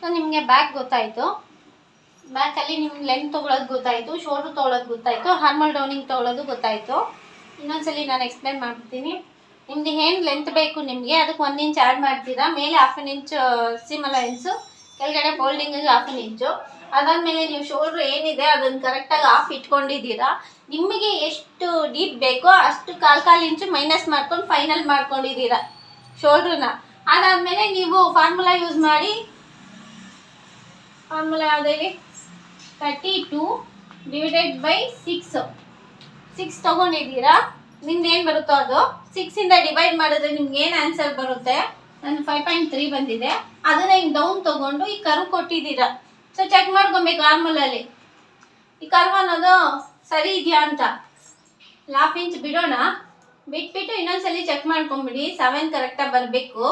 So, ನಿಮಗೆ back ಗೊತ್ತಾಯಿತು. ಬ್ಯಾಕಲ್ಲಿ ನಿಮ್ಗೆ ಲೆಂತ್ ತೊಗೊಳೋದು ಗೊತ್ತಾಯಿತು ಶೋಲ್ಡ್ರ್ ತೊಗೊಳೋದು ಗೊತ್ತಾಯಿತು ಹಾರ್ಮಲ್ ಡೌನಿಂಗ್ ತೊಗೊಳೋದು ಗೊತ್ತಾಯಿತು. ಇನ್ನೊಂದ್ಸಲಿ ನಾನು ಎಕ್ಸ್ಪ್ಲೇನ್ ಮಾಡ್ತೀನಿ. ನಿಮ್ದು ಏನು ಲೆಂತ್ ಬೇಕು ನಿಮಗೆ, ಅದಕ್ಕೆ ಒಂದು ಇಂಚ್ ಆ್ಯಡ್ ಮಾಡ್ತೀರಾ? ಮೇಲೆ half an inch seam allowance ಕೆಳಗಡೆ ಫೋಲ್ಡಿಂಗಿಗೆ ಹಾಫ್ ಆನ್ ಇಂಚು ಅದಾದಮೇಲೆ ನೀವು ಶೋಲ್ಡ್ರ್ ಏನಿದೆ, ಅದನ್ನು ಕರೆಕ್ಟಾಗಿ ಆಫ್ ಇಟ್ಕೊಂಡಿದ್ದೀರಾ? ನಿಮಗೆ ಎಷ್ಟು ಡೀಪ್ ಬೇಕೋ ಅಷ್ಟು ಕಾಲು ಕಾಲು ಇಂಚು ಮೈನಸ್ ಮಾಡ್ಕೊಂಡು ಫೈನಲ್ ಮಾಡ್ಕೊಂಡಿದ್ದೀರಾ ಶೋಲ್ಡ್ರನ್ನ ಅದಾದಮೇಲೆ ನೀವು ಫಾರ್ಮುಲಾ ಯೂಸ್ ಮಾಡಿ ಫಾರ್ಮುಲಾ ಅದೇ thirty two divided by six six ತೊಗೊಂಡಿದ್ದೀರಾ? ನಿಮ್ದು ಏನು ಬರುತ್ತೋ ಅದು? ಸಿಕ್ಸಿಂದ ಡಿವೈಡ್ ಮಾಡಿದ್ರೆ ನಿಮ್ಗೆ ಏನು ಆನ್ಸರ್ ಬರುತ್ತೆ? ನನ್ನ ಫೈವ್ ಪಾಯಿಂಟ್ ತ್ರೀ ಬಂದಿದೆ. ಅದನ್ನ ಹಿಂಗೆ ಡೌನ್ ತೊಗೊಂಡು ಈ ಕರು ಕೊಟ್ಟಿದ್ದೀರಾ. ಸೊ ಚೆಕ್ ಮಾಡ್ಕೊಬೇಕು ಆರ್ಮಲಲ್ಲಿ ಈ ಕರ್ವ್ ಅನ್ನೋದು ಸರಿ ಇದೆಯಾ ಅಂತ? ಲಾಫ್ ಇಂಚ್ ಬಿಡೋಣ. ಬಿಟ್ಬಿಟ್ಟು ಇನ್ನೊಂದ್ಸಲಿ ಚೆಕ್ ಮಾಡ್ಕೊಂಬಿಡಿ. ಸೆವೆನ್ ಕರೆಕ್ಟಾಗಿ ಬರಬೇಕು.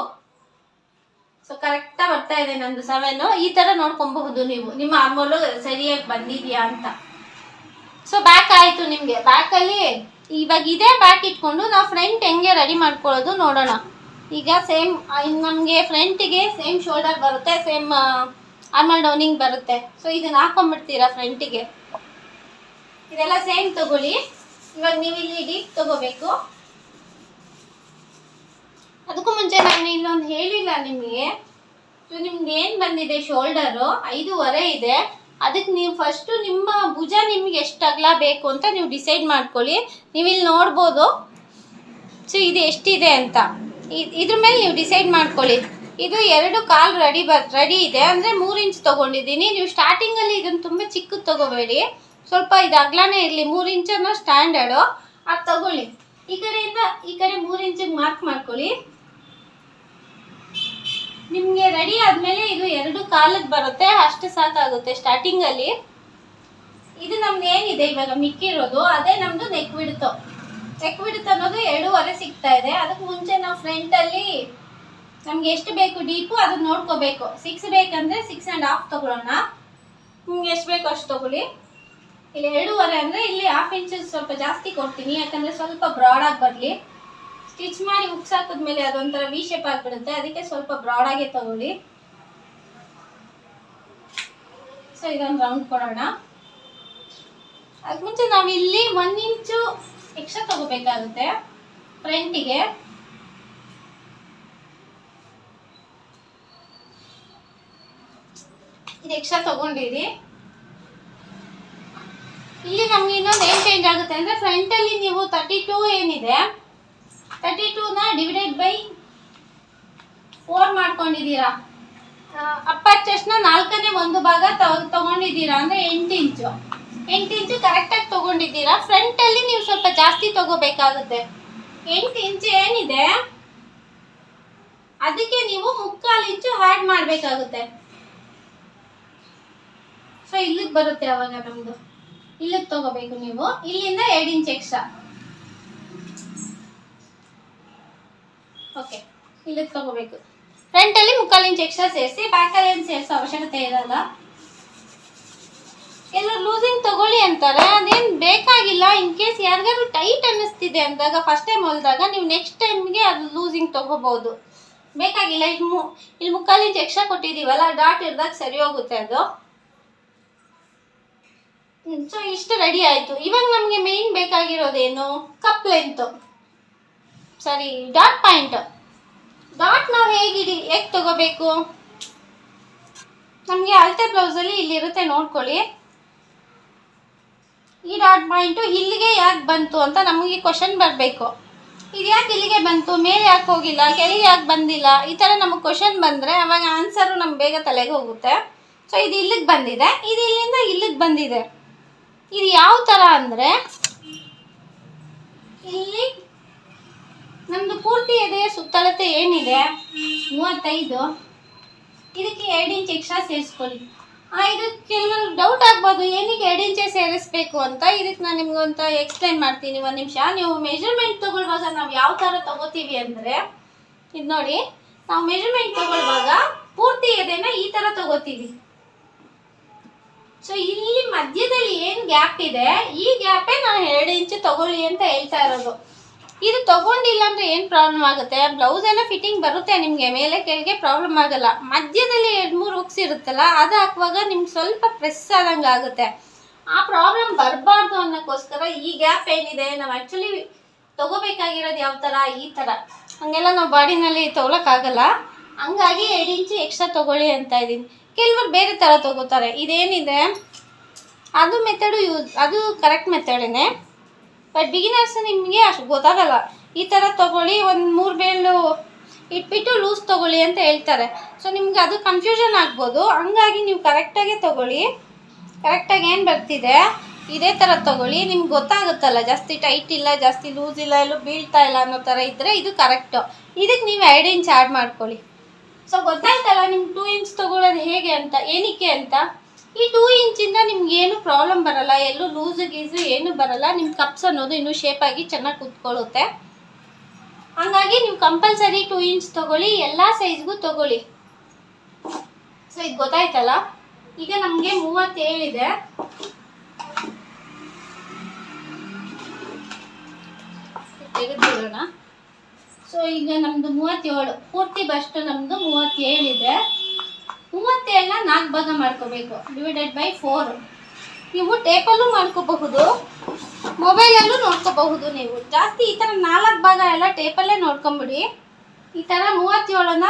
ಸೊ ಕರೆಕ್ಟಾಗಿ ಬರ್ತಾ ಇದೆ ನಂದು ಸೆವೆನ್ ಈ ಥರ ನೋಡ್ಕೊಬಹುದು ನೀವು. ನಿಮ್ಮ ಆರ್ಮೋಲು ಸರಿಯಾಗಿ ಬಂದಿದ್ಯಾ ಅಂತ. ಸೊ ಬ್ಯಾಕ್ ಆಯಿತು ನಿಮಗೆ. ಬ್ಯಾಕಲ್ಲಿ ಇವಾಗ ಇದೇ ಬ್ಯಾಕ್ ಇಟ್ಕೊಂಡು ನಾವು ಫ್ರಂಟ್ ಹೆಂಗೆ ರೆಡಿ ಮಾಡ್ಕೊಳ್ಳೋದು ನೋಡೋಣ. ಈಗ ಸೇಮ್ ನಮಗೆ ಫ್ರಂಟಿಗೆ ಸೇಮ್ ಶೋಲ್ಡರ್ ಬರುತ್ತೆ ಸೇಮ್ ಆರ್ಮಲ್ ಡೌನಿಂಗ್ ಬರುತ್ತೆ. ಸೊ ಇದನ್ನ ಹಾಕೊಂಡ್ಬಿಡ್ತೀರಾ ಫ್ರಂಟಿಗೆ ಇದೆಲ್ಲ ಸೇಮ್ ತಗೊಳ್ಳಿ. ಇವಾಗ ನೀವು ಇಲ್ಲಿ ಡೀಪ್ ತಗೋಬೇಕು. ಅದಕ್ಕೂ ಮುಂಚೆ ನಾನು ಇನ್ನೊಂದು ಹೇಳಿಲ್ಲ ನಿಮಗೆ. ಸೊ ನಿಮ್ಗೆ ಏನು ಬಂದಿದೆ ಶೋಲ್ಡರು? ಐದೂವರೆ ಇದೆ. ಅದಕ್ಕೆ ನೀವು ಫಸ್ಟು ನಿಮ್ಮ ಭುಜ ನಿಮ್ಗೆ ಎಷ್ಟು ಅಗಲ ಬೇಕು ಅಂತ ನೀವು ಡಿಸೈಡ್ ಮಾಡ್ಕೊಳ್ಳಿ. ನೀವು ಇಲ್ಲಿ ನೋಡ್ಬೋದು. ಸೊ ಇದು ಎಷ್ಟಿದೆ ಅಂತ. ಇದ್ರ ಮೇಲೆ ನೀವು ಡಿಸೈಡ್ ಮಾಡ್ಕೊಳ್ಳಿ. ಇದು ಎರಡು ಕಾಲು ರೆಡಿ ಬರ್ ರೆಡಿ ಇದೆ. ಅಂದರೆ ಮೂರು ಇಂಚ್ ತೊಗೊಂಡಿದ್ದೀನಿ. ನೀವು ಸ್ಟಾರ್ಟಿಂಗಲ್ಲಿ ಇದನ್ನು ತುಂಬ ಚಿಕ್ಕದು ತೊಗೋಬೇಡಿ. ಸ್ವಲ್ಪ ಇದು ಅಗ್ಲಾನೇ ಇರಲಿ. ಮೂರು ಇಂಚನ್ನು ಸ್ಟ್ಯಾಂಡರ್ಡು ಅದು ತಗೊಳ್ಳಿ. ಈ ಕಡೆಯಿಂದ, ಈ ಕಡೆ ಮೂರು ಇಂಚಿಗೆ ಮಾರ್ಕ್ ಮಾಡ್ಕೊಳ್ಳಿ. ನಿಮಗೆ ರೆಡಿ ಆದಮೇಲೆ ಇದು ಎರಡು ಕಾಲಕ್ಕೆ ಬರುತ್ತೆ, ಅಷ್ಟು ಸಾಕಾಗುತ್ತೆ ಸ್ಟಾರ್ಟಿಂಗಲ್ಲಿ ಇದು ನಮ್ದು ಏನಿದೆ ಇವಾಗ ಮಿಕ್ಕಿರೋದು ಅದೇ ನಮ್ಮದು ನೆಕ್ ಬಿಡ್ತು ನೆಕ್ ಬಿಡ್ತು ಅನ್ನೋದು ಎರಡೂವರೆ ಸಿಗ್ತಾ ಇದೆ. ಅದಕ್ಕೆ ಮುಂಚೆ ನಾವು ಫ್ರಂಟಲ್ಲಿ ನಮ್ಗೆ ಎಷ್ಟು ಬೇಕು ಡೀಪು ಅದನ್ನ ನೋಡ್ಕೋಬೇಕು. ಸಿಕ್ಸ್ ಬೇಕಂದ್ರೆ ಸಿಕ್ಸ್ ಆ್ಯಂಡ್ ಹಾಫ್ ತೊಗೊಳ್ಳೋಣ. ನಿಮ್ಗೆ ಎಷ್ಟು ಬೇಕು ಅಷ್ಟು ತೊಗೊಳ್ಳಿ. ಇಲ್ಲಿ ಎರಡೂವರೆ ಅಂದರೆ ಇಲ್ಲಿ ಹಾಫ್ ಇಂಚಸ್ ಸ್ವಲ್ಪ ಜಾಸ್ತಿ ಕೊಡ್ತೀನಿ, ಯಾಕಂದರೆ ಸ್ವಲ್ಪ ಬ್ರಾಡಾಗಿ ಬರಲಿ. ಸ್ಟಿಚ್ ಮಾಡಿ ಉಕ್ಸ್ ಹಾಕಿದ್ಮೇಲೆ ಅದೊಂಥರ ವಿ ಶೇಪ್ ಆಗಿಬಿಡುತ್ತೆ. ಅದಕ್ಕೆ ಸ್ವಲ್ಪ ಬ್ರಾಡ್ ಆಗಿ ತಗೊಳ್ಳಿ. ಸೊ ಇದೊಂದು ರೌಂಡ್ ಕೊಡೋಣ. ಅದಕ್ಕೆ ಮುಂಚೆ ನಾವು ಇಲ್ಲಿ ಒಂದು ಇಂಚು ಎಕ್ಸ್ಟ್ರಾ ತಗೋಬೇಕಾಗುತ್ತೆ ಫ್ರಂಟಿಗೆ ಇದು ಎಕ್ಸ್ಟ್ರಾ ತಗೊಂಡಿರಿ. ಇಲ್ಲಿ ನಮ್ಗೆ ಇನ್ನೊಂದು ಏನ್ ಚೇಂಜ್ ಆಗುತ್ತೆ ಅಂದರೆ ಫ್ರಂಟಲ್ಲಿ ನೀವು ತರ್ಟಿ ಟೂ ಏನಿದೆ ತರ್ಟಿ ಟೂನ ಡಿವೈಡೆಡ್ ಬೈ ಫೋರ್ ಮಾಡ್ಕೊಂಡಿದ್ದೀರಾ? ಅಪ್ಪರ್ ಚೆಸ್ಟ್ನ ನಾಲ್ಕನೇ ಒಂದು ಭಾಗ ತಗೊ- ತಗೊಂಡಿದ್ದೀರಾ ಅಂದರೆ ಎಂಟು ಇಂಚು ಎಂಟು ಇಂಚು ಕರೆಕ್ಟಾಗಿ ತಗೊಂಡಿದ್ದೀರಾ? ಫ್ರಂಟಲ್ಲಿ ನೀವು ಸ್ವಲ್ಪ ಜಾಸ್ತಿ ತಗೋಬೇಕಾಗುತ್ತೆ. ಎಂಟು ಇಂಚು ಏನಿದೆ? ಅದಕ್ಕೆ ನೀವು ಮುಕ್ಕಾಲು ಇಂಚು ಆ್ಯಡ್ ಮಾಡಬೇಕಾಗುತ್ತೆ. ಸೊ ಇಲ್ಲಿಗೆ ಬರುತ್ತೆ ಅವಾಗ ನಮ್ಮದು ಇಲ್ಲಿಗೆ ತಗೋಬೇಕು ನೀವು. ಇಲ್ಲಿಂದ ಎರಡು ಇಂಚ್ ಎಕ್ಸ್ಟ್ರಾ ಓಕೆ ಇಲ್ಲಿಗೆ ತಗೋಬೇಕು. ಫ್ರಂಟಲ್ಲಿ ಮುಕ್ಕಾಲು ಇಂಚ್ ಎಕ್ಸ್ಟ್ರಾ ಸೇರಿಸಿ ಬ್ಯಾಕಲ್ಲಿ ಏನು ಸೇರಿಸೋ ಅವಶ್ಯಕತೆ ಇರಲ್ಲ. ಎಲ್ಲರೂ ಲೂಸಿಂಗ್ ತಗೊಳ್ಳಿ ಅಂತಾರೆ. ಅದೇನು ಬೇಕಾಗಿಲ್ಲ. ಇನ್ ಕೇಸ್ ಯಾರಿಗಾದ್ರು ಟೈಟ್ ಅನ್ನಿಸ್ತಿದೆ ಅಂದಾಗ ಫಸ್ಟ್ ಟೈಮ್ ಹೊಲ್ದಾಗ ನೀವು ನೆಕ್ಸ್ಟ್ ಟೈಮ್ಗೆ ಅದು ಲೂಸಿಂಗ್ ತಗೋಬೋದು ಬೇಕಾಗಿಲ್ಲ. ಇಲ್ಲಿ ಮು ಇಲ್ಲಿ ಮುಕ್ಕಾಲು ಇಂಚ್ ಎಕ್ಸ್ಟ್ರಾ ಕೊಟ್ಟಿದ್ದೀವಲ್ಲ ಡಾಟ್ ಇರ್ದಾಗ ಸರಿ ಹೋಗುತ್ತೆ ಅದು. ಸೊ ಇಷ್ಟು ರೆಡಿ ಆಯಿತು. ಇವಾಗ ನಮಗೆ main ಬೇಕಾಗಿರೋದೇನು? Cup length sorry dot point dot ನಾವು ಹೇಗಿಡಿ ಹೇಗೆ ತಗೋಬೇಕು? ನಮಗೆ ಅಳತೆ ಬ್ಲೌಸಲ್ಲಿ ಇಲ್ಲಿರುತ್ತೆ ನೋಡ್ಕೊಳ್ಳಿ. ಈ ಡಾಟ್ ಪಾಯಿಂಟು ಇಲ್ಲಿಗೆ ಯಾಕೆ ಬಂತು ಅಂತ ನಮಗೆ ಕ್ವಶನ್ ಬರಬೇಕು. ಇದು ಯಾಕೆ ಇಲ್ಲಿಗೆ ಬಂತು, ಮೇಲೆ ಯಾಕೆ ಹೋಗಿಲ್ಲ, ಕೆಳಗೆ ಯಾಕೆ ಬಂದಿಲ್ಲ, ಈ ಥರ ನಮಗೆ ಕ್ವಶನ್ ಬಂದರೆ ಅವಾಗ ಆನ್ಸರು ನಮ್ಗೆ ಬೇಗ ತಲೆಗೆ ಹೋಗುತ್ತೆ. ಸೊ ಇದು ಇಲ್ಲಿಗೆ ಬಂದಿದೆ. ಇದು ಇಲ್ಲಿಂದ ಇಲ್ಲಿಗೆ ಬಂದಿದೆ. ಇದು ಯಾವ ಥರ ಅಂದರೆ, ಇಲ್ಲಿ ನಮ್ಮದು ಪೂರ್ತಿ ಎದೆಯ ಸುತ್ತಳತೆ ಏನಿದೆ, ಮೂವತ್ತೈದು. ಇದಕ್ಕೆ ಎರಡು ಇಂಚ್ ಎಕ್ಸ್ಟ್ರಾ ಸೇರಿಸ್ಕೊಳ್ಳಿ. ಇದಕ್ಕೆ ಕೆಲವರು ಡೌಟ್ ಆಗ್ಬೋದು, ಏನಕ್ಕೆ ಎರಡು ಇಂಚೆ ಸೇರಿಸ್ಬೇಕು ಅಂತ. ಇದಕ್ಕೆ ನಾನು ನಿಮ್ಗೆ ಎಕ್ಸ್ಪ್ಲೇನ್ ಎಕ್ಸ್ಪ್ಲೈನ್ ಮಾಡ್ತೀನಿ, ಒಂದು ನಿಮಿಷ. ನೀವು ಮೆಜರ್ಮೆಂಟ್ ತಗೊಳ್ಳುವಾಗ ನಾವು ಯಾವ ಥರ ತಗೋತೀವಿ ಅಂದರೆ, ಇದು ನೋಡಿ. ನಾವು ಮೆಜರ್ಮೆಂಟ್ ತಗೊಳ್ಳುವಾಗ ಪೂರ್ತಿ ಎದೆನ ಈ ಥರ ತಗೋತೀವಿ. ಸೊ ಇಲ್ಲಿ ಮಧ್ಯದಲ್ಲಿ ಏನು ಗ್ಯಾಪ್ ಇದೆ, ಈ ಗ್ಯಾಪೇ ನಾನು ಎರಡು ಇಂಚು ತಗೊಳ್ಳಿ ಅಂತ ಹೇಳ್ತಾ ಇರೋದು. ಇದು ತಗೊಂಡಿಲ್ಲ ಅಂದ್ರೆ ಏನು ಪ್ರಾಬ್ಲಮ್ ಆಗುತ್ತೆ? ಬ್ಲೌಸ್ ಎಲ್ಲ ಫಿಟ್ಟಿಂಗ್ ಬರುತ್ತೆ, ನಿಮಗೆ ಮೇಲೆ ಕೆಳಗೆ ಪ್ರಾಬ್ಲಮ್ ಆಗಲ್ಲ. ಮಧ್ಯದಲ್ಲಿ ಎರಡು ಮೂರು ಹುಕ್ಸ್ ಇರುತ್ತಲ್ಲ, ಅದು ಹಾಕುವಾಗ ನಿಮ್ಗೆ ಸ್ವಲ್ಪ ಪ್ರೆಸ್ ಆದಂಗೆ ಆಗುತ್ತೆ. ಆ ಪ್ರಾಬ್ಲಮ್ ಬರಬಾರ್ದು ಅನ್ನೋಕ್ಕೋಸ್ಕರ ಈ ಗ್ಯಾಪ್ ಏನಿದೆ, ನಾವು ಆ್ಯಕ್ಚುಲಿ ತಗೋಬೇಕಾಗಿರೋದು ಯಾವ ಥರ ಈ ಥರ ಹಂಗೆಲ್ಲ ನಾವು ಬಾಡಿನಲ್ಲಿ ತೊಗೊಳಕ್ಕಾಗಲ್ಲ. ಹಂಗಾಗಿ ಎರಡು ಇಂಚು ಎಕ್ಸ್ಟ್ರಾ ತಗೊಳ್ಳಿ ಅಂತ ಇದ್ದೀನಿ. ಕೆಲವರು ಬೇರೆ ಥರ ತಗೋತಾರೆ. ಇದೇನಿದೆ? ಅದು ಮೆಥಡು ಯೂಸ್ ಅದು ಕರೆಕ್ಟ್ ಮೆಥಡೇನೆ ಬಟ್ ಬಿಗಿನರ್ಸ್ ನಿಮಗೆ ಅಷ್ಟು ಗೊತ್ತಾಗಲ್ಲ. ಈ ಥರ ತೊಗೊಳ್ಳಿ, ಒಂದು ಮೂರು ಬೇಳು ಇಟ್ಬಿಟ್ಟು ಲೂಸ್ ತೊಗೊಳ್ಳಿ ಅಂತ ಹೇಳ್ತಾರೆ. ಸೊ ನಿಮ್ಗೆ ಅದು ಕನ್ಫ್ಯೂಷನ್ ಆಗ್ಬೋದು. ಹಂಗಾಗಿ ನೀವು ಕರೆಕ್ಟಾಗೆ ತೊಗೊಳ್ಳಿ. ಕರೆಕ್ಟಾಗಿ ಏನು ಬರ್ತಿದೆ? ಇದೇ ಥರ ತೊಗೊಳ್ಳಿ. ನಿಮ್ಗೆ ಗೊತ್ತಾಗುತ್ತಲ್ಲ, ಜಾಸ್ತಿ ಟೈಟ್ ಇಲ್ಲ, ಜಾಸ್ತಿ ಲೂಸ್ ಇಲ್ಲ, ಎಲ್ಲೂ ಬೀಳ್ತಾ ಇಲ್ಲ ಅನ್ನೋ ಥರ ಇದ್ದರೆ ಇದು ಕರೆಕ್ಟು ಇದಕ್ಕೆ ನೀವು ಎರಡು ಇಂಚ್ ಆ್ಯಡ್ ಮಾಡ್ಕೊಳ್ಳಿ. ಸೊ ಗೊತ್ತಾಯ್ತಲ್ಲ ನಿಮ್ಗೆ ಟೂ ಇಂಚ್ ತೊಗೊಳ್ಳೋದು ಹೇಗೆ ಅಂತ, ಏನಕ್ಕೆ ಅಂತ? ಈ ಟೂ ಇಂಚಿಂದ ನಿಮ್ಗೇನು ಪ್ರಾಬ್ಲಮ್ ಬರಲ್ಲ, ಎಲ್ಲೂ ಲೂಸು ಗೀಸು ಏನು ಬರಲ್ಲ ನಿಮ್ಮ ಕಪ್ಸ್ ಅನ್ನೋದು ಇನ್ನೂ ಶೇಪಾಗಿ ಚೆನ್ನಾಗಿ ಕುತ್ಕೊಳ್ಳುತ್ತೆ. ಹಂಗಾಗಿ ನೀವು ಕಂಪಲ್ಸರಿ ಟೂ ಇಂಚ್ ತಗೊಳ್ಳಿ, ಎಲ್ಲ ಸೈಜ್ಗೂ ತಗೊಳ್ಳಿ. ಸೊ ಇದು ಗೊತ್ತಾಯ್ತಲ್ಲ? ಈಗ ನಮಗೆ ಮೂವತ್ತೇಳಿದೆ ತೆಗೆದಿರೋಣ ಸೊ ಈಗ ನಮ್ಮದು ಮೂವತ್ತೇಳು. ಪೂರ್ತಿ ಬಸ್ಟ್ ನಮ್ಮದು ಮೂವತ್ತೇಳಿದೆ ಮೂವತ್ತೇಳನ್ನ ನಾಲ್ಕು ಭಾಗ ಮಾಡ್ಕೋಬೇಕು ಡಿವೈಡೆಡ್ ಬೈ ಫೋರ್ ನೀವು ಟೇಪಲ್ಲೂ ಮಾಡ್ಕೋಬಹುದು ಮೊಬೈಲಲ್ಲೂ ನೋಡ್ಕೋಬಹುದು ನೀವು. ಜಾಸ್ತಿ ಈ ಥರ ನಾಲ್ಕು ಭಾಗ ಎಲ್ಲ ಟೇಪಲ್ಲೇ ನೋಡ್ಕೊಂಬಿಡಿ. ಈ ಥರ ಮೂವತ್ತೇಳನ್ನ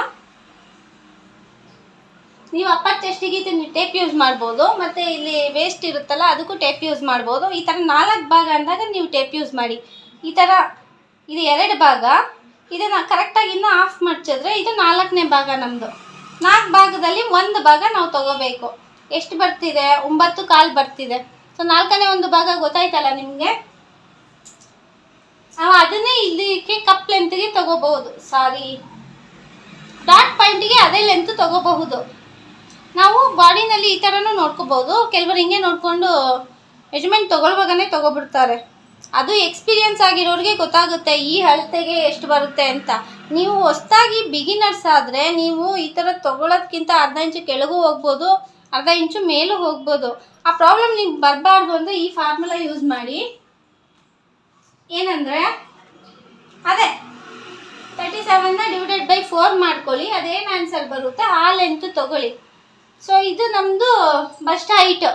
ನೀವು ಅಪ್ಪರ್ ಚೆಸ್ಟಿಗೆ ನೀವು ಟೇಪ್ ಯೂಸ್ ಮಾಡ್ಬೋದು. ಮತ್ತು ಇಲ್ಲಿ ವೇಸ್ಟ್ ಇರುತ್ತಲ್ಲ, ಅದಕ್ಕೂ ಟೇಪ್ ಯೂಸ್ ಮಾಡ್ಬೋದು. ಈ ಥರ ನಾಲ್ಕು ಭಾಗ ಅಂದಾಗ ನೀವು ಟೇಪ್ ಯೂಸ್ ಮಾಡಿ. ಈ ಥರ ಇದು ಎರಡು ಭಾಗ. ಇದನ್ನು ಕರೆಕ್ಟಾಗಿ ಇನ್ನೂ ಆಫ್ ಮಾಡ್ಸಿದ್ರೆ ಇದು ನಾಲ್ಕನೇ ಭಾಗ ನಮ್ಮದು ನಾಲ್ಕು ಭಾಗದಲ್ಲಿ ಒಂದು ಭಾಗ ನಾವು ತಗೋಬೇಕು. ಎಷ್ಟು ಬರ್ತಿದೆ? ಒಂಬತ್ತು ಕಾಲು ಬರ್ತಿದೆ. ಸೊ ನಾಲ್ಕನೇ ಒಂದು ಭಾಗ ಗೊತ್ತಾಯ್ತಲ್ಲ ನಿಮಗೆ? ನಾವು ಅದನ್ನೇ ಇಲ್ಲಿಗೆ ಕಪ್ ಲೆಂತ್ಗೆ ತಗೋಬಹುದು. ಸಾರಿ ಡಾಟ್ ಪಾಯಿಂಟಿಗೆ ಅದೇ ಲೆಂತ್ ತಗೋಬಹುದು. ನಾವು ಬಾಡಿನಲ್ಲಿ ಈ ಥರನೂ ನೋಡ್ಕೋಬಹುದು. ಕೆಲವರು ಹಿಂಗೆ ನೋಡಿಕೊಂಡು ಮೆಜರ್ಮೆಂಟ್ ತೊಗೊಳ್ವಾಗನೇ ತಗೊಬಿಡ್ತಾರೆ. ಅದು ಎಕ್ಸ್ಪೀರಿಯನ್ಸ್ ಆಗಿರೋರಿಗೆ ಗೊತ್ತಾಗುತ್ತೆ, ಈ ಅಳತೆಗೆ ಎಷ್ಟು ಬರುತ್ತೆ ಅಂತ. ನೀವು ಹೊಸ್ತಾಗಿ ಬಿಗಿನರ್ಸ್ ಆದರೆ ನೀವು ಈ ಥರ ತೊಗೊಳೋದ್ಕಿಂತ ಅರ್ಧ ಇಂಚು ಕೆಳಗೂ ಹೋಗ್ಬೋದು, ಅರ್ಧ ಇಂಚು ಮೇಲೂ ಹೋಗ್ಬೋದು. ಆ ಪ್ರಾಬ್ಲಮ್ ನಿಮ್ಗೆ ಬರಬಾರ್ದು ಅಂದರೆ ಈ ಫಾರ್ಮುಲಾ ಯೂಸ್ ಮಾಡಿ. ಏನಂದರೆ, ಅದೇ ತರ್ಟಿ ಸೆವೆನ್ನ ಡಿವೈಡೆಡ್ ಬೈ ಫೋರ್ ಮಾಡ್ಕೊಳ್ಳಿ, ಅದೇನು ಆನ್ಸರ್ ಬರುತ್ತೆ? ಆ ಲೆಂತ್ ತೊಗೊಳ್ಳಿ. ಸೊ ಇದು ನಮ್ಮದು bust height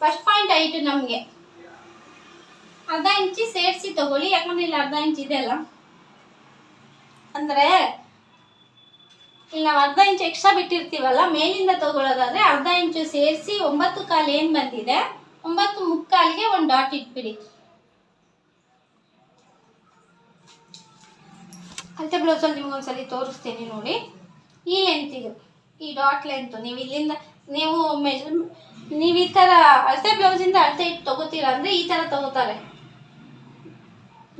first point height ನಮಗೆ. ಅರ್ಧ ಇಂಚಿ ಸೇರಿಸಿ ತಗೊಳ್ಳಿ, ಯಾಕಂದ್ರೆ ಇಲ್ಲಿ ಅರ್ಧ ಇಂಚ್ ಇದೆ ಅಲ್ಲ. ಅಂದರೆ ಇಲ್ಲಿ ನಾವು ಅರ್ಧ ಇಂಚ್ ಎಕ್ಸ್ಟ್ರಾ ಬಿಟ್ಟಿರ್ತೀವಲ್ಲ, ಮೇಲಿಂದ ತಗೊಳ್ಳೋದಾದ್ರೆ ಅರ್ಧ ಇಂಚು ಸೇರಿಸಿ ಒಂಬತ್ತು ಕಾಲು ಏನು ಬಂದಿದೆ, ಒಂಬತ್ತು ಮುಕ್ಕಾಲಿಗೆ ಒಂದು ಡಾಟ್ ಇಟ್ಬಿಡಿ. ಅಳತೆ ಬ್ಲೌಸಲ್ಲಿ ನಿಮ್ಗೆ ಒಂದ್ಸಲಿ ತೋರಿಸ್ತೀನಿ ನೋಡಿ. ಈ ಲೆಂತ್ ಇದು, ಈ ಡಾಟ್ ಲೆಂತ್ ನೀವು ಇಲ್ಲಿಂದ, ನೀವು ಮೆಜರ್ ನೀವು ಈ ಥರ ಅಳತೆ ಬ್ಲೌಸಿಂದ ಅಳತೆ ಇಟ್ಟು ತೊಗೋತೀರ ಅಂದರೆ ಈ ಥರ ತಗೋತಾರೆ.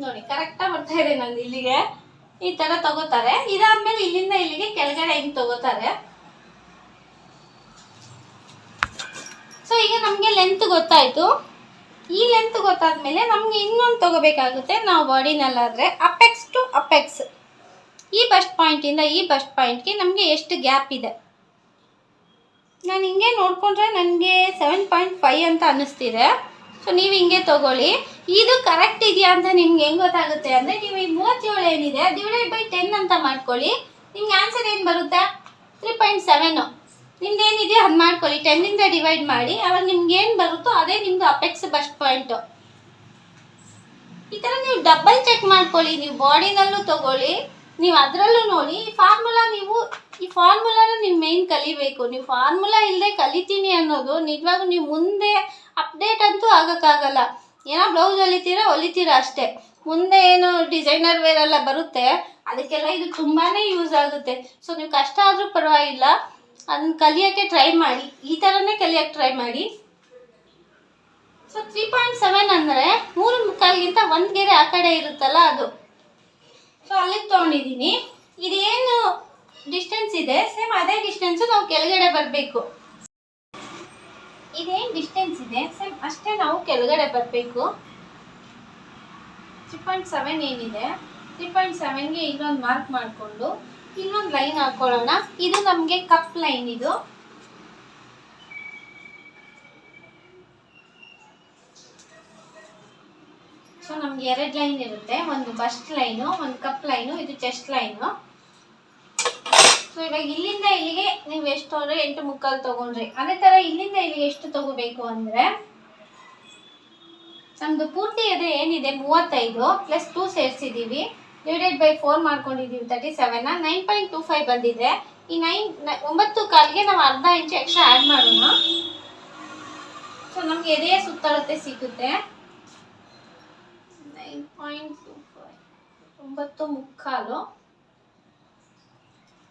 ನೋಡಿ ಕರೆಕ್ಟಾಗಿ ಬರ್ತಾ ಇದೆ ನಂದು ಇಲ್ಲಿಗೆ. ಈ ಥರ ತಗೋತಾರೆ. ಇದಾದ್ಮೇಲೆ ಇಲ್ಲಿಂದ ಇಲ್ಲಿಗೆ ಕೆಳಗಡೆ ಹಿಂಗೆ ತಗೋತಾರೆ. ಸೊ ಈಗ ನಮಗೆ ಲೆಂತ್ ಗೊತ್ತಾಯಿತು. ಈ ಲೆಂತ್ ಗೊತ್ತಾದ್ಮೇಲೆ ನಮಗೆ ಇನ್ನೊಂದು ತಗೋಬೇಕಾಗುತ್ತೆ. ನಾವು ಬಾಡಿನಲ್ಲಾದರೆ ಅಪೆಕ್ಸ್ ಟು ಅಪೆಕ್ಸ್ ಈ ಬಸ್ಟ್ ಪಾಯಿಂಟಿಂದ ಈ ಬಸ್ಟ್ ಪಾಯಿಂಟ್ಗೆ ನಮಗೆ ಎಷ್ಟು ಗ್ಯಾಪ್ ಇದೆ? ನಾನು ಹಿಂಗೆ ನೋಡಿಕೊಂಡ್ರೆ ನನಗೆ ಸೆವೆನ್ ಪಾಯಿಂಟ್ ಫೈವ್ ಅಂತ ಅನ್ನಿಸ್ತಿದೆ. ನೀವು ಹಿಂಗೆ ತಗೊಳ್ಳಿ. ಇದು ಕರೆಕ್ಟ್ ಇದೆಯಾ ಅಂತ ನಿಮ್ಗೆ ಹೆಂಗೆ ಗೊತ್ತಾಗುತ್ತೆ ಅಂದರೆ ನೀವು ಈ ಮೂವತ್ತೇಳು ಏನಿದೆ ಡಿವೈಡ್ ಬೈ ಟೆನ್ ಅಂತ ಮಾಡ್ಕೊಳ್ಳಿ. ನಿಮ್ಗೆ ಆನ್ಸರ್ ಏನು ಬರುತ್ತೆ? ತ್ರೀ ಪಾಯಿಂಟ್ ಸೆವೆನು ನಿಮ್ದು ಏನಿದೆಯೋ ಅದು ಮಾಡ್ಕೊಳ್ಳಿ. ಟೆನ್ನಿಂದ ಡಿವೈಡ್ ಮಾಡಿ. ಅವಾಗ ನಿಮ್ಗೆ ಏನು ಬರುತ್ತೋ ಅದೇ ನಿಮ್ಮದು ಅಪೆಕ್ಸ್ ಬಸ್ಟ್ ಪಾಯಿಂಟು ಈ ಥರ ನೀವು ಡಬಲ್ ಚೆಕ್ ಮಾಡ್ಕೊಳ್ಳಿ. ನೀವು ಬಾಡಿನಲ್ಲೂ ತಗೊಳ್ಳಿ. ನೀವು ಅದರಲ್ಲೂ ನೋಡಿ. ಈ ಫಾರ್ಮುಲಾ ನೀವು, ಈ ಫಾರ್ಮುಲಾನ ನೀವು ಮೇನ್ ಕಲಿಬೇಕು. ನೀವು ಫಾರ್ಮುಲಾ ಇಲ್ಲದೆ ಕಲಿತೀನಿ ಅನ್ನೋದು ನಿಜವಾಗ್ಲೂ ನೀವು ಮುಂದೆ ಅಪ್ಡೇಟ್ ಅಂತೂ ಆಗೋಕ್ಕಾಗಲ್ಲ. ಏನೋ ಬ್ಲೌಸ್ ಹೊಲಿತೀರಾ ಹೊಲಿತೀರಾ ಅಷ್ಟೇ. ಮುಂದೆ ಏನು ಡಿಸೈನರ್ ವೇರ್ ಎಲ್ಲ ಬರುತ್ತೆ. ಅದಕ್ಕೆಲ್ಲ ಇದು ತುಂಬಾ ಯೂಸ್ ಆಗುತ್ತೆ. ಸೊ ನೀವು ಕಷ್ಟ ಆದರೂ ಪರವಾಗಿಲ್ಲ. ಅದನ್ನ ಕಲಿಯೋಕ್ಕೆ ಟ್ರೈ ಮಾಡಿ. ಈ ಥರನೇ ಕಲಿಯೋಕ್ಕೆ ಟ್ರೈ ಮಾಡಿ. ಸೊ ತ್ರೀ ಪಾಯಿಂಟ್ ಸೆವೆನ್ ಅಂದರೆ ಮೂರು ಮುಕ್ಕಾಲಿಗಿಂತ ಒಂದು ಗೆರೆ ಆ ಕಡೆ ಇರುತ್ತಲ್ಲ ಅದು. ಸೊ ಅಲ್ಲಿಗೆ ತೊಗೊಂಡಿದ್ದೀನಿ ಇದೇನು ಡಿಸ್ಟೆನ್ಸ್ ಇದೆ ಸೇಮ್ ಅದೇ ಡಿಸ್ಟೆನ್ಸು ನಾವು ಕೆಳಗಡೆ ಬರಬೇಕು. ಇದೇನು ಡಿಸ್ಟೆನ್ಸ್ ಇದೆ? ಸೇಮ್ ಅಷ್ಟೇ ನಾವು ಕೆಳಗಡೆ ಬರಬೇಕು. ತ್ರೀ ಪಾಯಿಂಟ್ ಸೆವೆನ್ ಏನಿದೆ? ತ್ರೀ ಪಾಯಿಂಟ್ ಸೆವೆನ್ಗೆ ಇನ್ನೊಂದು ಮಾರ್ಕ್ ಮಾಡಿಕೊಂಡು ಇನ್ನೊಂದು ಲೈನ್ ಹಾಕೊಳ್ಳೋಣ. ಇದು ನಮಗೆ ಕಪ್ ಲೈನ್ ಇದು. ಸೊ ನಮ್ಗೆ ಎರಡು ಲೈನ್ ಇರುತ್ತೆ. ಒಂದು ಬಸ್ಟ್ ಲೈನು ಒಂದು ಕಪ್ ಲೈನು ಇದು ಚೆಸ್ಟ್ ಲೈನು ಸೊ ಇವಾಗ ಇಲ್ಲಿಂದ ಇಲ್ಲಿಗೆ ನೀವು ಎಷ್ಟು ಅಂದ್ರೆ ಎಂಟು ಮುಕ್ಕಾಲು ತಗೊಂಡ್ರಿ. ಅದೇ ತರ ಇಲ್ಲಿಂದ ಇಲ್ಲಿಗೆ ಎಷ್ಟು ತಗೋಬೇಕು ಅಂದ್ರೆ ನಮ್ದು ಪೂರ್ತಿ ಇದೆ ಏನಿದೆ? ಮೂವತ್ತೈದು ಪ್ಲಸ್ ಟೂ ಸೇರಿಸಿದೀವಿ. Divided by four ಮಾಡ್ಕೊಂಡಿದೀವಿ thirty seven nine point two five ಬಂದಿದೆ. ಈ ನೈನ್ ಒಂಬತ್ತು ಕಾಲಿಗೆ ನಾವು ಅರ್ಧ ಇಂಚು ಎಕ್ಸ್ಟ್ರಾ ಆ್ಯಡ್ ಮಾಡೋಣ. ಸೊ ನಮ್ಗೆ ಎದೆಯ ಸುತ್ತಳತೆ ಸಿಗುತ್ತೆ. ನೈನ್ ಪಾಯಿಂಟ್ ಟೂ ಫೈವ್ ಒಂಬತ್ತು ಮುಕ್ಕಾಲು.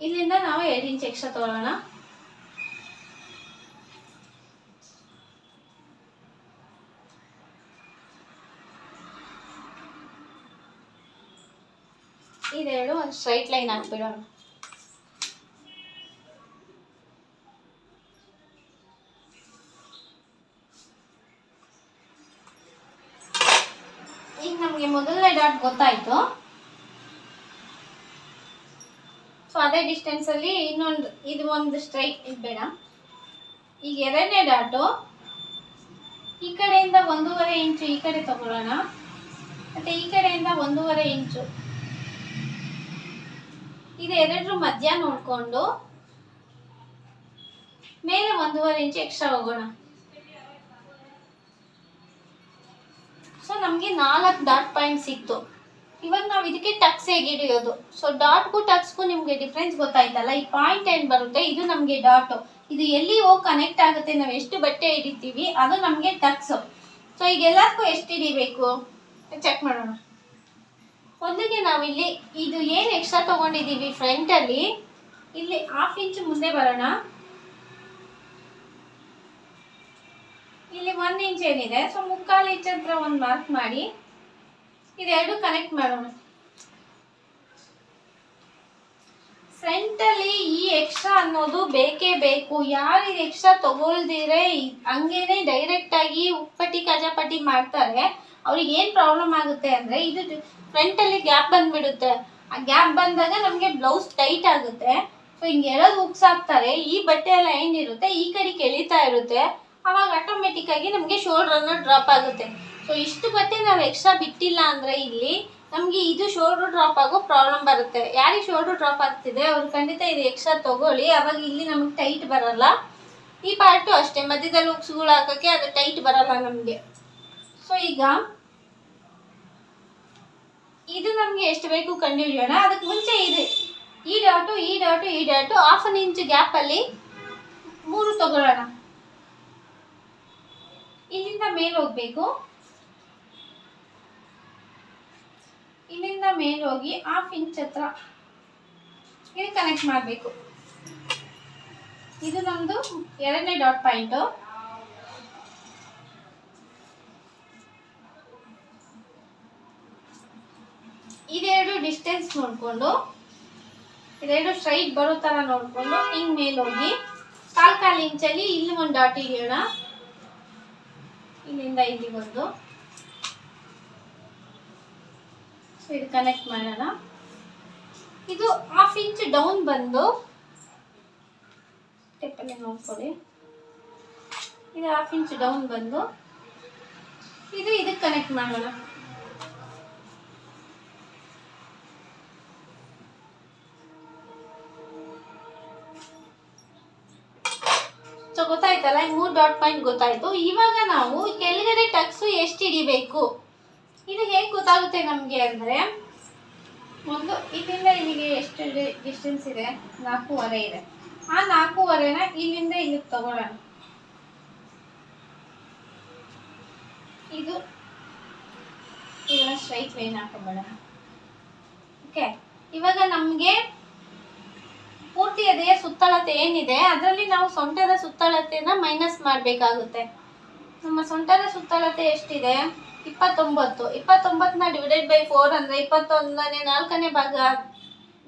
ಇಲ್ಲಿಂದ ನಾವು ಎರಡು ಇಂಚ್ ಎಕ್ಸ್ಟ್ರಾ ತಗೊಳ್ಳೋಣ. ಇದೆರಡು ಒಂದು ಸ್ಟ್ರೈಟ್ ಲೈನ್ ಹಾಕ್ಬಿಡೋಣ ಈಗ ನಮಗೆ ಮೊದಲನೇ ಡಾಟ್ ಗೊತ್ತಾಯ್ತು ಸೊ ಅದೇ ಅಲ್ಲಿ ಇನ್ನೊಂದು, ಇದು ಒಂದು ಸ್ಟ್ರೈಟ್ ಬೇಡ ಈಗ ಎರಡನೇ ಡಾಟು ಈ ಕಡೆಯಿಂದ ಒಂದೂವರೆ ಇಂಚು ಈ ಕಡೆ ತಗೊಳ್ಳೋಣ. ಮತ್ತೆ ಈ ಕಡೆಯಿಂದ ಒಂದೂವರೆ ಇಂಚು ಇದು ಎರಡರ ಮಧ್ಯ ನೋಡಿಕೊಂಡು ಮೇಲೆ ಒಂದೂವರೆ ಇಂಚು ಎಕ್ಸ್ಟ್ರಾ ಹೋಗೋಣ. ಸೊ ನಮಗೆ ನಾಲ್ಕು ಡಾಟ್ ಪಾಯಿಂಟ್ ಸಿಕ್ತು. ಇವಾಗ ನಾವು ಇದಕ್ಕೆ ಟಕ್ಸ್ ಹೇಗೆ ಹಿಡಿಯೋದು? ಸೊ ಡಾಟ್ಗೂ ಟಕ್ಸ್ಗೂ ನಿಮಗೆ ಡಿಫ್ರೆನ್ಸ್ ಗೊತ್ತಾಯ್ತಲ್ಲ? ಈ ಪಾಯಿಂಟ್ ಏನು ಬರುತ್ತೆ? ಇದು ನಮಗೆ ಡಾಟ್ ಇದು ಎಲ್ಲಿ ಹೋಗಿ ಕನೆಕ್ಟ್ ಆಗುತ್ತೆ. ನಾವು ಎಷ್ಟು ಬಟ್ಟೆ ಹಿಡಿತೀವಿ, ಅದು ನಮಗೆ ಟಕ್ಸ್ ಸೊ ಈಗ ಎಲ್ಲದಕ್ಕೂ ಎಷ್ಟು ಹಿಡಿಬೇಕು? ಚೆಕ್ ಮಾಡೋಣ. ಒಂದಿಗೆ ನಾವಿಲ್ಲಿ ಇದು ಏನು ಎಕ್ಸ್ಟ್ರಾ ತೊಗೊಂಡಿದ್ದೀವಿ ಫ್ರಂಟಲ್ಲಿ ಇಲ್ಲಿ ಹಾಫ್ ಇಂಚ್ ಮುಂದೆ ಬರೋಣ. ಇಲ್ಲಿ ಒನ್ ಇಂಚ್ ಏನಿದೆ? ಸೊ ಮುಕ್ಕಾಲು ಇಂಚ್ ಹತ್ರ ಒಂದು ಮಾರ್ಕ್ ಮಾಡಿ. ಇದೆರಡು ಕನೆಕ್ಟ್ ಮಾಡೋಣ. ಫ್ರಂಟಲ್ಲಿ ಈ ಎಕ್ಸ್ಟ್ರಾ ಅನ್ನೋದು ಬೇಕೇ ಬೇಕು. ಯಾರು ಇದು ಎಕ್ಸ್ಟ್ರಾ ತಗೊಳ್ದಿರೆ ಹಂಗೇನೆ ಡೈರೆಕ್ಟ್ ಆಗಿ ಉಪ್ಪಟ್ಟಿ, ಕಜಾಪಟ್ಟಿ ಮಾಡ್ತಾರೆ. ಅವ್ರಿಗೆ ಏನು ಪ್ರಾಬ್ಲಮ್ ಆಗುತ್ತೆ ಅಂದರೆ ಇದು ಫ್ರಂಟಲ್ಲಿ ಗ್ಯಾಪ್ ಬಂದ್ಬಿಡುತ್ತೆ. ಆ ಗ್ಯಾಪ್ ಬಂದಾಗ ನಮಗೆ ಬ್ಲೌಸ್ ಟೈಟ್ ಆಗುತ್ತೆ. ಸೊ ಹಿಂಗೆ ಉಕ್ಸ್ ಹಾಕ್ತಾರೆ. ಈ ಬಟ್ಟೆ ಎಲ್ಲ ಏನಿರುತ್ತೆ ಈ ಕಡೆ ಎಳಿತಾ ಇರುತ್ತೆ. ಅವಾಗ ಆಟೋಮೆಟಿಕ್ ಆಗಿ ನಮಗೆ ಶೋಲ್ಡರ್ ಅನ್ನೋ ಡ್ರಾಪ್ ಆಗುತ್ತೆ. ಸೊ ಇಷ್ಟು ಬಟ್ಟೆ ನಾವು ಎಕ್ಸ್ಟ್ರಾ ಬಿಟ್ಟಿಲ್ಲ ಅಂದರೆ ಇಲ್ಲಿ ನಮಗೆ ಇದು ಶೋಲ್ಡರ್ ಡ್ರಾಪ್ ಆಗೋ ಪ್ರಾಬ್ಲಮ್ ಬರುತ್ತೆ. ಯಾರಿಗೆ ಶೋಲ್ಡರ್ ಡ್ರಾಪ್ ಆಗ್ತಿದೆ, ಅವ್ರು ಖಂಡಿತ ಇದು ಎಕ್ಸ್ಟ್ರಾ ತಗೊಳ್ಳಿ. ಅವಾಗ ಇಲ್ಲಿ ನಮಗೆ ಟೈಟ್ ಬರಲ್ಲ. ಈ ಪಾರ್ಟು ಅಷ್ಟೇ. ಮಧ್ಯದಲ್ಲಿ ಉಕ್ಸ್ಗಳು ಹಾಕೋಕ್ಕೆ ಅದು ಟೈಟ್ ಬರಲ್ಲ ನಮಗೆ. ಸೊ ಈಗ ಇದು ನಮಗೆ ಎಷ್ಟು ಬೇಕು ಕಂಡುಹಿಡಿಯೋಣ. ಅದಕ್ಕೆ ಮುಂಚೆ ಇದು. ಈ ಡಾಟು ಈ ಡಾಟು ಈ ಡಾಟು ಹಾಫ್ ಅನ್ ಇಂಚ್ ಗ್ಯಾಪಲ್ಲಿ ಮೂರು ತಗೊಳ್ಳೋಣ. ಇಲ್ಲಿಂದ ಮೇಲೆ ಹೋಗ್ಬೇಕು. ಇಲ್ಲಿಂದ ಮೇಲೆ ಹೋಗಿ ಹಾಫ್ ಇಂಚ್ ಹತ್ರ ಇಲ್ಲಿ ಕನೆಕ್ಟ್ ಮಾಡಬೇಕು. ಇದು ನಮ್ಮದು ಎರಡನೇ ಡಾಟ್ ಪಾಯಿಂಟು ಇದೆರಡು ಡಿಸ್ಟೆನ್ಸ್ ನೋಡಿಕೊಂಡು, ಇದೆರಡು ಸ್ಟ್ರೈಟ್ ಬರೋ ಥರ ನೋಡಿಕೊಂಡು ಹಿಂಗೆ ಮೇಲೆ ಹೋಗಿ, ಕಾಲ್ ಕಾಲು ಇಂಚಲ್ಲಿ ಇಲ್ಲಿ ಒಂದು ಡಾಟ್ ಇಳಿಯೋಣ. ಇಲ್ಲಿಂದ ಇಲ್ಲಿಗೊಂದು. ಇದು ಕನೆಕ್ಟ್ ಮಾಡೋಣ. ಇದು ಹಾಫ್ ಇಂಚ್ ಡೌನ್ ಬಂದು ಟೆಪ್ಪಲ್ಲಿ ನೋಡ್ಕೊಳ್ಳಿ. ಇದು ಹಾಫ್ ಇಂಚ್ ಡೌನ್ ಬಂದು ಇದು ಇದಕ್ಕೆ ಕನೆಕ್ಟ್ ಮಾಡೋಣ. ಸೊ ಗೊತ್ತಾಯ್ತಲ್ಲ? ಮೂರು ಡಾಟ್ ಪಾಯಿಂಟ್ ಗೊತ್ತಾಯ್ತು. ಇವಾಗ ನಾವು ಕೆಳಗಡೆ ಟಕ್ಸು ಎಷ್ಟು ಹಿಡಿಬೇಕು ಇದು ಹೇಗೆ ಗೊತ್ತಾಗುತ್ತೆ ನಮಗೆ ಅಂದರೆ, ಒಂದು ಇಲ್ಲಿಂದ ಇಲ್ಲಿಗೆ ಎಷ್ಟು ಡಿಸ್ಟೆನ್ಸ್ ಇದೆ? ನಾಲ್ಕೂವರೆ ಇದೆ. ಆ ನಾಲ್ಕೂವರೆನ ಇಲ್ಲಿಂದ ಇಲ್ಲಿಗೆ ತಗೊಳ್ಳೋಣ. ಇದು ಸ್ಟ್ರೈಟ್ ಲೈನ್ ಹಾಕೊಂಬೇಡ ಓಕೆ ಇವಾಗ ನಮಗೆ ಪೂರ್ತಿ ಎದೆಯ ಸುತ್ತಳತೆ ಏನಿದೆ, ಅದರಲ್ಲಿ ನಾವು ಸೊಂಟದ ಸುತ್ತಳತೆನ ಮೈನಸ್ ಮಾಡಬೇಕಾಗುತ್ತೆ. ನಮ್ಮ ಸೊಂಟದ ಸುತ್ತಳತೆ ಎಷ್ಟಿದೆ? ಇಪ್ಪತ್ತೊಂಬತ್ತು. ಇಪ್ಪತ್ತೊಂಬತ್ತನ್ನ ಡಿವೈಡೆಡ್ ಬೈ ಫೋರ್ ಅಂದರೆ ಇಪ್ಪತ್ತೊಂದನೇ ನಾಲ್ಕನೇ ಭಾಗ,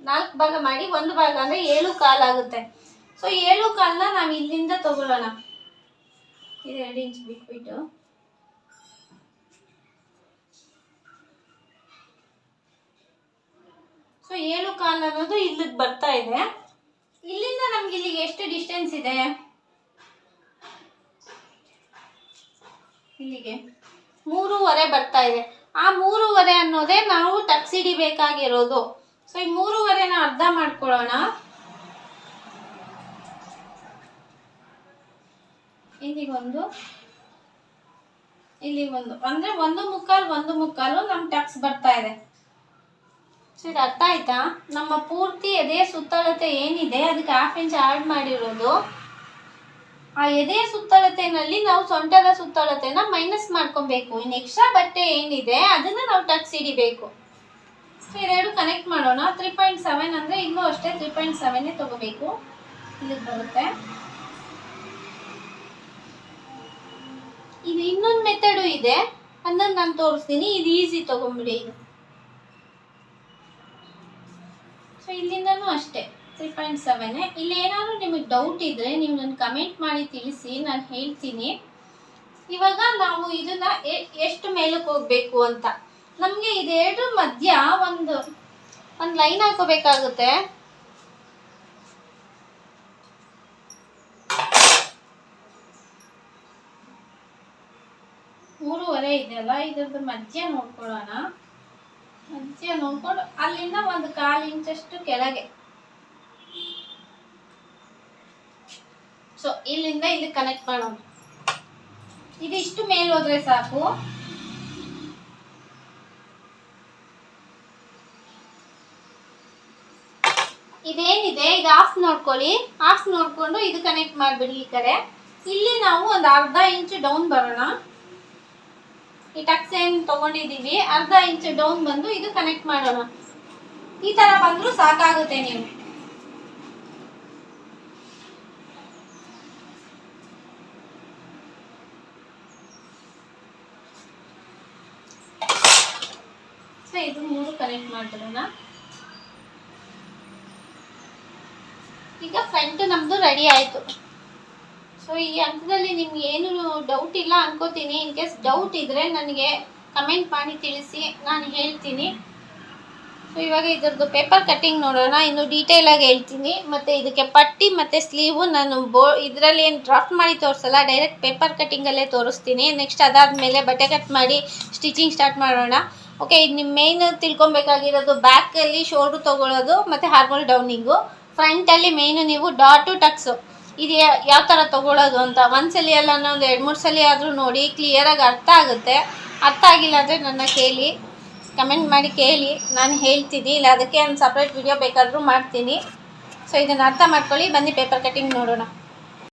ನಾಲ್ಕು ಭಾಗ ಮಾಡಿ ಒಂದು ಭಾಗ ಅಂದರೆ ಏಳು ಕಾಲ್ ಆಗುತ್ತೆ. ಸೊ ಏಳು ಕಾಲನ್ನ ನಾವು ಇಲ್ಲಿಂದ ತಗೊಳ್ಳೋಣ. ಇದು ಎರಡು ಇಂಚ್ ಬಿಟ್ಬಿಟ್ಟು. ಸೊ ಏಳು ಕಾಲ್ ಅನ್ನೋದು ಇಲ್ಲಿಗೆ ಬರ್ತಾ ಇದೆ. ಇಲ್ಲಿಂದ ನಮ್ಗೆ ಇಲ್ಲಿಗೆ ಎಷ್ಟು ಡಿಸ್ಟೆನ್ಸ್ ಇದೆ? ಇಲ್ಲಿಗೆ. ಮೂರುವರೆ ಬರ್ತಾ ಇದೆ. ಆ ಮೂರುವರೆ ಅನ್ನೋದೇ ನಾವು ಟಕ್ಸ್ ಹಿಡಿಬೇಕಾಗಿರೋದು ಸೊ ಈ ಮೂರುವರೆನ ಅರ್ಧ ಮಾಡ್ಕೊಳ್ಳೋಣ. ಇಲ್ಲಿಗೊಂದು ಇಲ್ಲಿ ಒಂದು. ಅಂದ್ರೆ ಒಂದು ಮುಕ್ಕಾಲು ಒಂದು ಮುಕ್ಕಾಲು ನಮ್ ಟಕ್ಸ್ ಬರ್ತಾ ಇದೆ. ಸೊ ಅರ್ಥ ಆಯ್ತಾ? ನಮ್ಮ ಪೂರ್ತಿ ಅದೇ ಸುತ್ತಳತೆ ಏನಿದೆ? ಅದಕ್ಕೆ ಹಾಫ್ ಇಂಚ್ ಆಡ್ ಮಾಡಿರೋದು. ಆ ಎದೆಯ ಸುತ್ತಳತೆನಲ್ಲಿ ನಾವು ಸೊಂಟದ ಸುತ್ತಳತೆನ ಮೈನಸ್ ಮಾಡ್ಕೊಬೇಕು. ಇನ್ನು ಎಕ್ಸ್ಟ್ರಾ ಬಟ್ಟೆ ಏನಿದೆ ಅದನ್ನ ನಾವು ಟಕ್ಸ್ ಹಿಡಿಬೇಕು ಇದೆರಡು ಕನೆಕ್ಟ್ ಮಾಡೋಣ. ತ್ರೀ ಪಾಯಿಂಟ್ ಸೆವೆನ್ ಅಂದರೆ ಇಲ್ಲೂ ಅಷ್ಟೇ ತ್ರೀ ಪಾಯಿಂಟ್ ಸೆವೆನ್ನೇ ತಗೋಬೇಕು. ಇಲ್ಲಿಗೆ ಬರುತ್ತೆ. ಇದು ಇನ್ನೊಂದು ಮೆಥಡು ಇದೆ. ಅದನ್ನ ನಾನು ತೋರಿಸ್ತೀನಿ. ಇದು ಈಸಿ ತಗೊಂಬಿಡಿ ಇದು ಸೊ ಇಲ್ಲಿಂದನೂ ಅಷ್ಟೇ. ತ್ರೀ ಪಾಯಿಂಟ್ ಸೆವೆನ್ ಇಲ್ಲಿ ಏನಾದ್ರು ನಿಮಗೆ ಡೌಟ್ ಇದ್ರೆ ನೀವು ನನ್ನ ಕಮೆಂಟ್ ಮಾಡಿ ತಿಳಿಸಿ, ನಾನು ಹೇಳ್ತೀನಿ. ಇವಾಗ ನಾವು ಇದನ್ನ ಎಷ್ಟು ಮೇಲಕ್ಕೆ ಹೋಗ್ಬೇಕು ಅಂತ. ನಮಗೆ ಇದೆರಡು ಮಧ್ಯ ಒಂದು ಒಂದು ಲೈನ್ ಹಾಕೋಬೇಕಾಗುತ್ತೆ. ಮೂರುವರೆ ಇದೆಯಲ್ಲ ಇದ್ರದ್ದು ಮಧ್ಯ ನೋಡ್ಕೊಳ್ಳೋಣ. ಮಧ್ಯ ನೋಡ್ಕೊಂಡು ಅಲ್ಲಿಂದ ಒಂದು ಕಾಲು ಇಂಚಷ್ಟು ಕೆಳಗೆ. ಸೊ ಇಲ್ಲಿಂದ ಇಲ್ಲಿ ಕನೆಕ್ಟ್ ಮಾಡೋಣ ಇದಿಷ್ಟು ಮೇಲ್ ಹೋದ್ರೆ ಸಾಕು. ಇದೇನಿದೆ? ಇದು ಆಫ್ ನೋಡ್ಕೊಳ್ಳಿ. ಆಫ್ ನೋಡ್ಕೊಂಡು ಇದು ಕನೆಕ್ಟ್ ಮಾಡಿಬಿಡಿ ಈ ಕಡೆ. ಇಲ್ಲಿ ನಾವು ಒಂದು ಅರ್ಧ ಇಂಚು ಡೌನ್ ಬರೋಣ. ಈ ಟಕ್ಸ್ ಏನ್ ತಗೊಂಡಿದೀವಿ ಅರ್ಧ ಇಂಚು ಡೌನ್ ಬಂದು ಇದು ಕನೆಕ್ಟ್ ಮಾಡೋಣ. ಈ ತರ ಬಂದ್ರು ಸಾಕಾಗುತ್ತೆ ನೀವು. ಸೊ ಇದು ಮೂರು ಕನೆಕ್ಟ್ ಮಾಡ್ಬಿಡೋಣ ಈಗ ಫ್ರಂಟ್ ನಮ್ದು ರೆಡಿ ಆಯ್ತು. ಸೊ ಈ ಹಂತದಲ್ಲಿ ನಿಮ್ಗೆ ಏನು ಡೌಟ್ ಇಲ್ಲ ಅನ್ಕೋತೀನಿ. ಇನ್ ಕೇಸ್ ಡೌಟ್ ಇದ್ರೆ ನನಗೆ ಕಮೆಂಟ್ ಮಾಡಿ ತಿಳಿಸಿ, ನಾನು ಹೇಳ್ತೀನಿ. ಸೊ ಇವಾಗ ಇದ್ರದ್ದು ಪೇಪರ್ ಕಟ್ಟಿಂಗ್ ನೋಡೋಣ. ಇನ್ನು ಡೀಟೇಲ್ ಆಗಿ ಹೇಳ್ತೀನಿ. ಮತ್ತೆ ಇದಕ್ಕೆ ಪಟ್ಟಿ ಮತ್ತೆ ಸ್ಲೀವು ನಾನು ಬೋ, ಇದರಲ್ಲಿ ಏನು ಡ್ರಾಫ್ಟ್ ಮಾಡಿ ತೋರಿಸಲ್ಲ ಡೈರೆಕ್ಟ್ ಪೇಪರ್ ಕಟ್ಟಿಂಗಲ್ಲೇ ತೋರಿಸ್ತೀನಿ. ನೆಕ್ಸ್ಟ್ ಅದಾದಮೇಲೆ ಬಟ್ಟೆ ಕಟ್ ಮಾಡಿ ಸ್ಟಿಚಿಂಗ್ ಸ್ಟಾರ್ಟ್ ಮಾಡೋಣ. ಓಕೆ ಇದು ನಿಮ್ಮ ಮೇಯ್ನ್ ತಿಳ್ಕೊಬೇಕಾಗಿರೋದು ಬ್ಯಾಕಲ್ಲಿ ಶೋಲ್ಡ್ರು ತೊಗೊಳ್ಳೋದು ಮತ್ತು ಹಾರ್ಮೋಲ್ ಡೌನಿಂಗು ಫ್ರಂಟಲ್ಲಿ ಮೇಯ್ನು ನೀವು ಡಾಟು ಟಕ್ಸು ಇದು ಯಾವ ಥರ ತೊಗೊಳ್ಳೋದು ಅಂತ ಒಂದ್ಸಲಿ ಅಲ್ಲ ಒಂದು ಎರಡು, ಮೂರು ಸಲ ಆದರೂ ನೋಡಿ ಕ್ಲಿಯರಾಗಿ ಅರ್ಥ ಆಗುತ್ತೆ. ಅರ್ಥ ಆಗಿಲ್ಲ ಅಂದರೆ ನನ್ನ ಕೇಳಿ ಕಮೆಂಟ್ ಮಾಡಿ ಕೇಳಿ. ನಾನು ಹೇಳ್ತೀನಿ, ಇಲ್ಲ ಅದಕ್ಕೆ ಒಂದು ಸಪ್ರೇಟ್ ವಿಡಿಯೋ ಬೇಕಾದರೂ ಮಾಡ್ತೀನಿ. ಸೊ ಇದನ್ನು ಅರ್ಥ ಮಾಡ್ಕೊಳ್ಳಿ, ಬನ್ನಿ ಪೇಪರ್ ಕಟ್ಟಿಂಗ್ ನೋಡೋಣ.